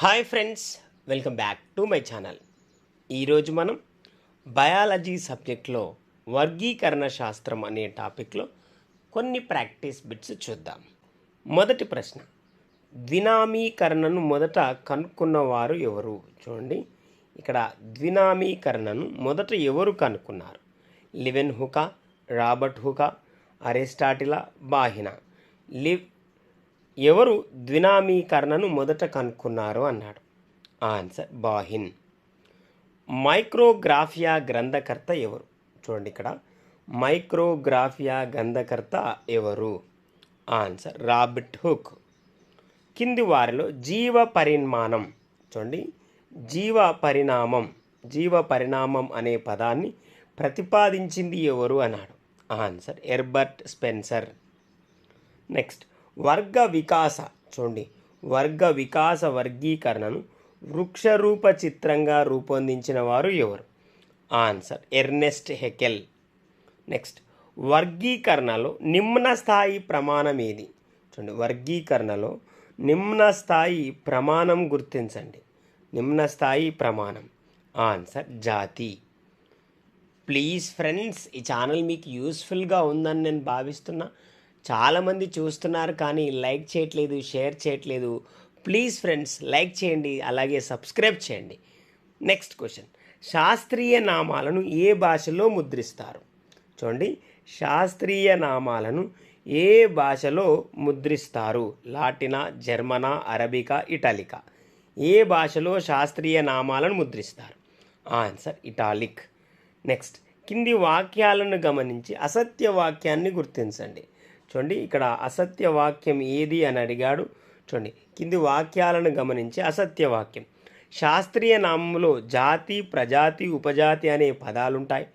Hi friends welcome back to my channel. ఈరోజు మనం biology సబ్జెక్ట్లో వర్గీకరణ శాస్త్రం అనే టాపిక్లో కొన్ని ప్రాక్టీస్ బిట్స్ చూద్దాం. మొదటి ప్రశ్న ద్వినామీకరణను మొదట కనుక్కున్నవారు ఎవరు? చూడండి ఇక్కడ ద్వినామీకరణను మొదట ఎవరు కనుక్కున్నారు? లివెన్ హుకా రాబర్ట్ హుకా అరిస్టాటిలా బాహినా. లివ్ ఎవరు ద్వినామీకరణను మొదట కనుక్కున్నారు అన్నాడు. ఆన్సర్ బాహిన్ మైక్రోగ్రాఫియా గ్రంథకర్త ఎవరు? చూడండి ఇక్కడ. మైక్రోగ్రాఫియా గ్రంథకర్త ఎవరు? ఆన్సర్ రాబిట్ హుక్ కింది వారిలో జీవ పరిమాణం చూడండి. జీవ పరిణామం జీవ పరిణామం అనే పదాన్ని ప్రతిపాదించింది ఎవరు? అన్నాడు. ఆన్సర్ ఎర్బర్ట్ స్పెన్సర్ నెక్స్ట్ వర్గ వికాస. చూడండి. వర్గ వికాస వర్గీకరణను వృక్షరూప చిత్రంగా రూపొందించిన వారు ఎవరు? Answer Ernest Haeckel. నెక్స్ట్ వర్గీకరణలో నిమ్న స్థాయి ప్రమాణం ఏది? చూడండి. వర్గీకరణలో నిమ్న స్థాయి ప్రమాణం గుర్తించండి. నిమ్న స్థాయి ప్రమాణం. ఆన్సర్ జాతి. ప్లీజ్ ఫ్రెండ్స్ ఈ ఛానల్ మీకు యూస్ఫుల్గా ఉందని నేను భావిస్తున్నా. చాలామంది చూస్తున్నారు కానీ లైక్ చేయట్లేదు షేర్ చేయట్లేదు. ప్లీజ్ ఫ్రెండ్స్ లైక్ చేయండి అలాగే సబ్స్క్రైబ్ చేయండి. నెక్స్ట్ క్వశ్చన్ శాస్త్రీయ నామాలను ఏ భాషలో ముద్రిస్తారు? చూడండి. శాస్త్రీయ నామాలను ఏ భాషలో ముద్రిస్తారు? లాటినా జర్మనా అరబికా ఇటాలికా. ఏ భాషలో శాస్త్రీయ నామాలను ముద్రిస్తారు? ఆన్సర్ ఇటాలిక్ నెక్స్ట్ కింది వాక్యాలను గమనించి అసత్య వాక్యాన్ని గుర్తించండి. చూడండి ఇక్కడ అసత్య వాక్యం ఏది అని అడిగాడు. చూడండి కింది వాక్యాలను గమనించి అసత్య వాక్యం శాస్త్రీయ నామంలో జాతి ప్రజాతి ఉపజాతి అనే పదాలుంటాయి.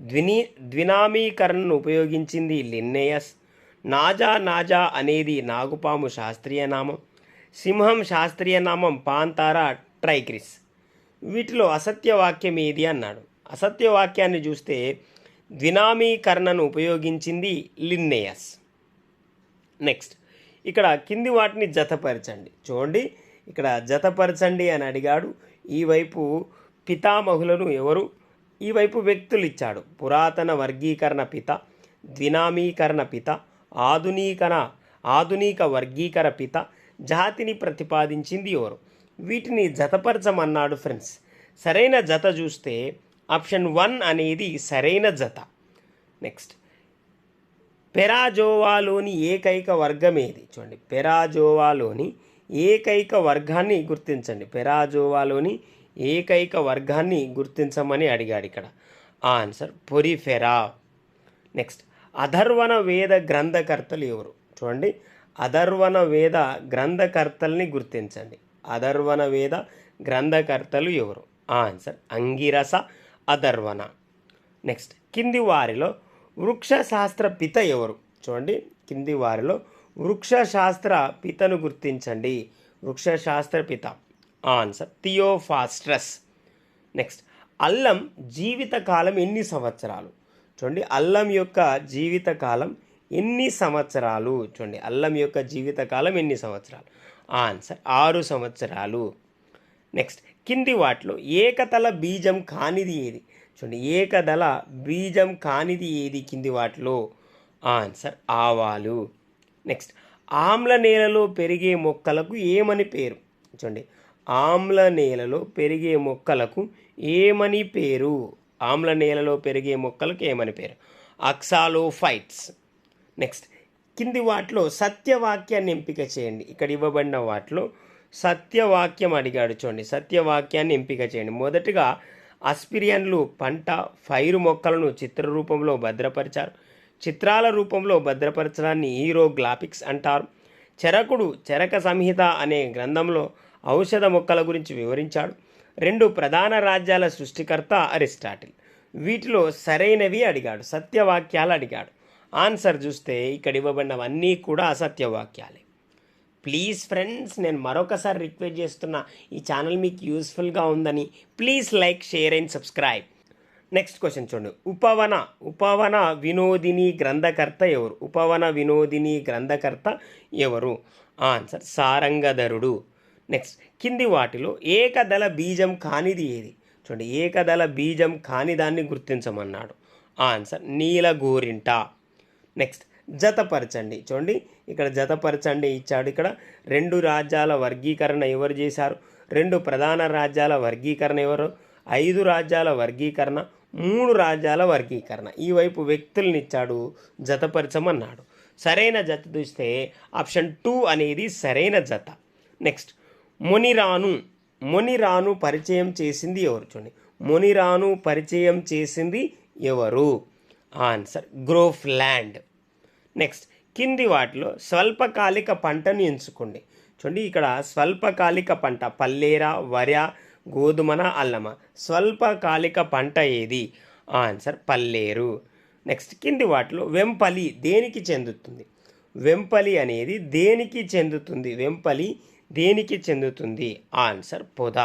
ద్విని ద్వినామీకరణను ఉపయోగించింది లిన్నేయస్. నాజా నాజా అనేది నాగుపాము శాస్త్రీయ నామం. సింహం శాస్త్రీయ నామం పాంతారా ట్రైక్రిస్. వీటిలో అసత్య వాక్యం ఏది అన్నాడు. అసత్య వాక్యాన్ని చూస్తే ద్వినామీకరణను ఉపయోగించింది లిన్నేయస్. నెక్స్ట్ ఇక్కడ కింది వాటిని జతపరచండి. చూడండి ఇక్కడ జతపరచండి అని అడిగాడు. ఈ వైపు పితామహులను ఎవరు? ఈ వైపు వ్యక్తులు ఇచ్చాడు. పురాతన వర్గీకరణ పిత ద్వినామీకరణ పిత ఆధునీకరణ ఆధునిక వర్గీకర పిత జాతిని ప్రతిపాదించింది ఎవరు? వీటిని జతపరచమన్నాడు ఫ్రెండ్స్. సరైన జత చూస్తే ఆప్షన్ వన్ అనేది సరైన జత. నెక్స్ట్. పెరాజోవాలోని ఏకైక వర్గం ఏది? చూడండి. పెరాజోవాలోని ఏకైక వర్గాన్ని గుర్తించండి. పెరాజోవాలోని ఏకైక వర్గాన్ని గుర్తించమని అడిగాడు ఇక్కడ. Answer porifera. Next. Atharvana Veda గ్రంథకర్తలు ఎవరు? చూడండి. అధర్వణ వేద గ్రంథకర్తల్ని గుర్తించండి. అధర్వణ వేద గ్రంథకర్తలు ఎవరు? ఆన్సర్ అంగిరస అధర్వణ. నెక్స్ట్ కింది వారిలో వృక్షశాస్త్ర పిత ఎవరు? చూడండి కింది వారిలో వృక్షశాస్త్ర పితను గుర్తించండి. వృక్షశాస్త్ర పిత. ఆన్సర్ థియోఫాస్ట్రస్ నెక్స్ట్ అల్లం జీవితకాలం ఎన్ని సంవత్సరాలు? చూడండి అల్లం యొక్క జీవితకాలం ఎన్ని సంవత్సరాలు? చూడండి అల్లం యొక్క జీవితకాలం ఎన్ని సంవత్సరాలు? ఆన్సర్ ఆరు సంవత్సరాలు. నెక్స్ట్ కింది వాటిలో. ఏకతల బీజం కానిది ఏది? చూడండి ఏకదళ బీజం కానిది ఏది కింది వాటిలో? ఆన్సర్ ఆవాలు. నెక్స్ట్ ఆమ్ల నేలలో పెరిగే మొక్కలకు ఏమని పేరు? చూడండి ఆమ్ల నేలలో పెరిగే మొక్కలకు ఏమని పేరు? ఆమ్ల నేలలో పెరిగే మొక్కలకు ఏమని పేరు? అక్సాలోఫైట్స్. నెక్స్ట్ కింది వాటిలో సత్యవాక్యాన్ని ఎంపిక చేయండి. ఇక్కడ ఇవ్వబడిన వాటిలో సత్యవాక్యం అడిగాడు చూడండి. సత్యవాక్యాన్ని ఎంపిక చేయండి. మొదటగా అస్పిరియన్లు పంట ఫైరు మొక్కలను చిత్ర రూపంలో భద్రపరిచారు. చిత్రాల రూపంలో భద్రపరచడాన్ని హీరో గ్లాపిక్స్ అంటారు. చెరకుడు చెరక సంహిత అనే గ్రంథంలో ఔషధ మొక్కల గురించి వివరించాడు. రెండు ప్రధాన రాజ్యాల సృష్టికర్త అరిస్టాటిల్. వీటిలో సరైనవి అడిగాడు. సత్యవాక్యాలు అడిగాడు. ఆన్సర్ చూస్తే ఇక్కడ ఇవ్వబడినవన్నీ కూడా అసత్యవాక్యాలే. ప్లీజ్ ఫ్రెండ్స్ నేను మరొకసారి రిక్వెస్ట్ చేస్తున్నా ఈ ఛానల్ మీకు యూస్ఫుల్గా ఉందని please like share and subscribe. Next question చూడండి. ఉపవన ఉపవన వినోదిని గ్రంథకర్త ఎవరు? ఉపవన వినోదిని గ్రంథకర్త ఎవరు? ఆన్సర్ సారంగధరుడు. నెక్స్ట్ కింది వాటిలో ఏకదళ బీజం కానిది ఏది? చూడండి ఏకదళ బీజం కాని దాన్ని గుర్తించమన్నాడు. ఆన్సర్ నీలగోరింట. నెక్స్ట్ జతపరచండి. చూడండి ఇక్కడ జతపరచండి ఇచ్చాడు ఇక్కడ. రెండు రాజ్యాల వర్గీకరణ ఎవరు చేశారు? రెండు ప్రధాన రాజ్యాల వర్గీకరణ ఎవరు? ఐదు రాజ్యాల వర్గీకరణ మూడు రాజ్యాల వర్గీకరణ. ఈ వైపు వ్యక్తుల్ని ఇచ్చాడు జతపరచమన్నాడు. సరైన జత చూస్తే ఆప్షన్ టూ అనేది సరైన జత. నెక్స్ట్ మునిరాను. మునిరాను పరిచయం చేసింది ఎవరు? చూడండి మునిరాను పరిచయం చేసింది ఎవరు? ఆన్సర్ గ్రోఫ్ ల్యాండ్ నెక్స్ట్ కింది వాటిలో స్వల్పకాలిక పంటను ఎంచుకోండి. చూడండి ఇక్కడ స్వల్పకాలిక పంట పల్లేర వర గోధుమన అల్లమ. స్వల్పకాలిక పంట ఏది? ఆన్సర్ పల్లేరు. నెక్స్ట్ కింది వాటిలో వెంపలి దేనికి చెందుతుంది? వెంపలి అనేది దేనికి చెందుతుంది? వెంపలి దేనికి చెందుతుంది? ఆన్సర్ పొద.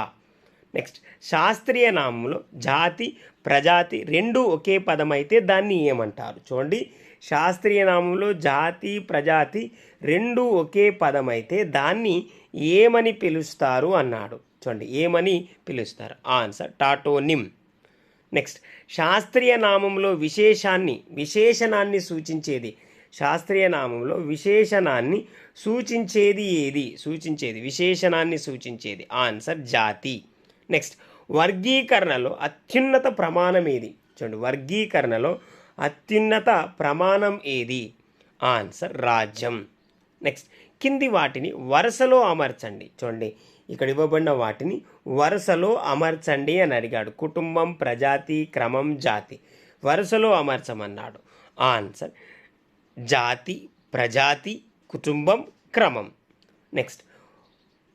నెక్స్ట్ శాస్త్రీయ నామంలో జాతి ప్రజాతి రెండు ఒకే పదం అయితే దాన్ని ఏమంటారు? చూడండి శాస్త్రీయ నామంలో జాతి ప్రజాతి రెండు ఒకే పదం అయితే దాన్ని ఏమని పిలుస్తారు అన్నాడు. చూడండి ఏమని పిలుస్తారు? ఆన్సర్ టాటోనిమ్. నెక్స్ట్ శాస్త్రీయ నామంలో విశేషాన్ని విశేషణాన్ని సూచించేది? శాస్త్రీయ నామంలో విశేషణాన్ని సూచించేది ఏది? సూచించేది విశేషణాన్ని సూచించేది. ఆన్సర్ జాతి. నెక్స్ట్ వర్గీకరణలో అత్యున్నత ప్రమాణం ఏది? చూడండి వర్గీకరణలో అత్యున్నత ప్రమాణం ఏది? ఆన్సర్ రాజ్యం. నెక్స్ట్ కింది వాటిని వరుసలో అమర్చండి. చూడండి ఇక్కడ ఇవ్వబడిన వాటిని వరుసలో అమర్చండి అని అడిగాడు. కుటుంబం ప్రజాతి క్రమం జాతి. వరుసలో అమర్చమన్నాడు. ఆన్సర్ జాతి ప్రజాతి కుటుంబం క్రమం. నెక్స్ట్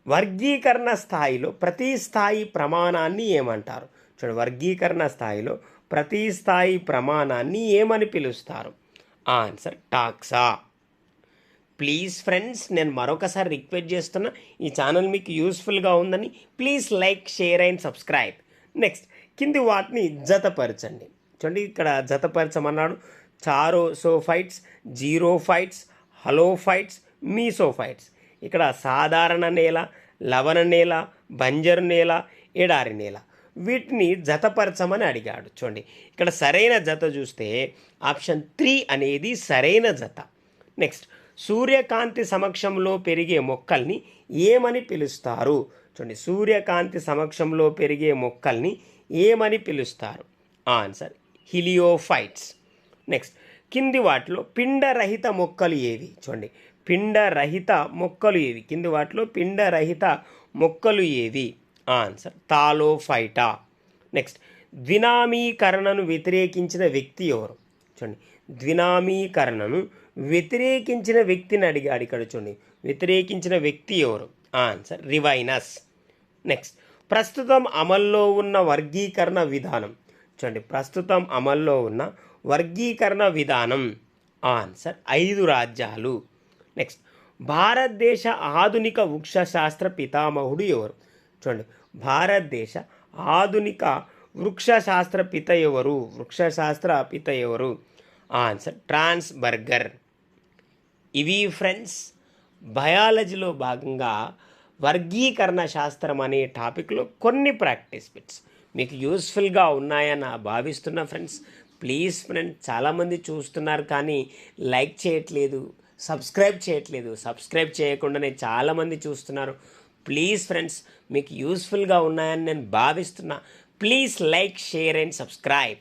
వర్గీకరణ స్థాయిలో ప్రతి స్థాయి ప్రమాణాన్ని ఏమంటారు? చూడండి వర్గీకరణ స్థాయిలో ప్రతి స్థాయి ప్రమాణాన్ని ఏమని పిలుస్తారు? Answer taxa. ప్లీజ్ ఫ్రెండ్స్ నేను మరొకసారి రిక్వెస్ట్ చేస్తున్నా ఈ ఛానల్ మీకు యూస్ఫుల్గా ఉందని please like share and subscribe. Next కింది వాటిని జతపరచండి. చూడండి ఇక్కడ జతపరచమన్నాడు. చారో సోఫైట్స్ xerophytes halophytes mesophytes ఇక్కడ సాధారణ నేల లవణ నేల బంజరు నేల ఎడారి నేల. వీటిని జతపరచమని అడిగాడు. చూడండి ఇక్కడ సరైన జత చూస్తే ఆప్షన్ త్రీ అనేది సరైన జత. నెక్స్ట్ సూర్యకాంతి సమక్షంలో పెరిగే మొక్కల్ని ఏమని పిలుస్తారు? చూడండి సూర్యకాంతి సమక్షంలో పెరిగే మొక్కల్ని ఏమని పిలుస్తారు? ఆన్సర్ హిలియోఫైట్స్. నెక్స్ట్ కింది వాటిలో పిండరహిత మొక్కలు ఏవి? చూడండి పిండరహిత మొక్కలు ఏవి? కింది వాటిలో పిండరహిత మొక్కలు ఏవి? ఆన్సర్. తాలోఫైటా. నెక్స్ట్ ద్వినామీకరణను వ్యతిరేకించిన వ్యక్తి ఎవరు? చూడండి. ద్వినామీకరణను వ్యతిరేకించిన వ్యక్తిని అడిగాడు ఇక్కడ చూడండి. వ్యతిరేకించిన వ్యక్తి ఎవరు? ఆన్సర్ రివైనస్. నెక్స్ట్ ప్రస్తుతం అమల్లో ఉన్న వర్గీకరణ విధానం. చూడండి ప్రస్తుతం అమల్లో ఉన్న వర్గీకరణ విధానం. ఆన్సర్ ఐదు రాజ్యాలు. నెక్స్ట్ భారతదేశ ఆధునిక వృక్షశాస్త్ర పితామహుడు ఎవరు? చూడండి. భారతదేశ ఆధునిక వృక్షశాస్త్ర పిత ఎవరు వృక్షశాస్త్ర పిత ఎవరు ఆన్సర్ ట్రాన్స్ బర్గర్ ఇవి ఫ్రెండ్స్ బయాలజీలో భాగంగా వర్గీకరణ శాస్త్రం అనే టాపిక్లో కొన్ని ప్రాక్టీస్ బిట్స్. మీకు యూస్ఫుల్గా ఉన్నాయని భావిస్తున్న ఫ్రెండ్స్ ప్లీజ్ ఫ్రెండ్స్ చాలామంది చూస్తున్నారు కానీ లైక్ చేయట్లేదు సబ్స్క్రైబ్ చేయట్లేదు. సబ్స్క్రైబ్ చేయకుండానే చాలామంది చూస్తున్నారు. ప్లీజ్ ఫ్రెండ్స్ మీకు యూస్ఫుల్గా ఉన్నాయని నేను భావిస్తున్నా. Please like share and subscribe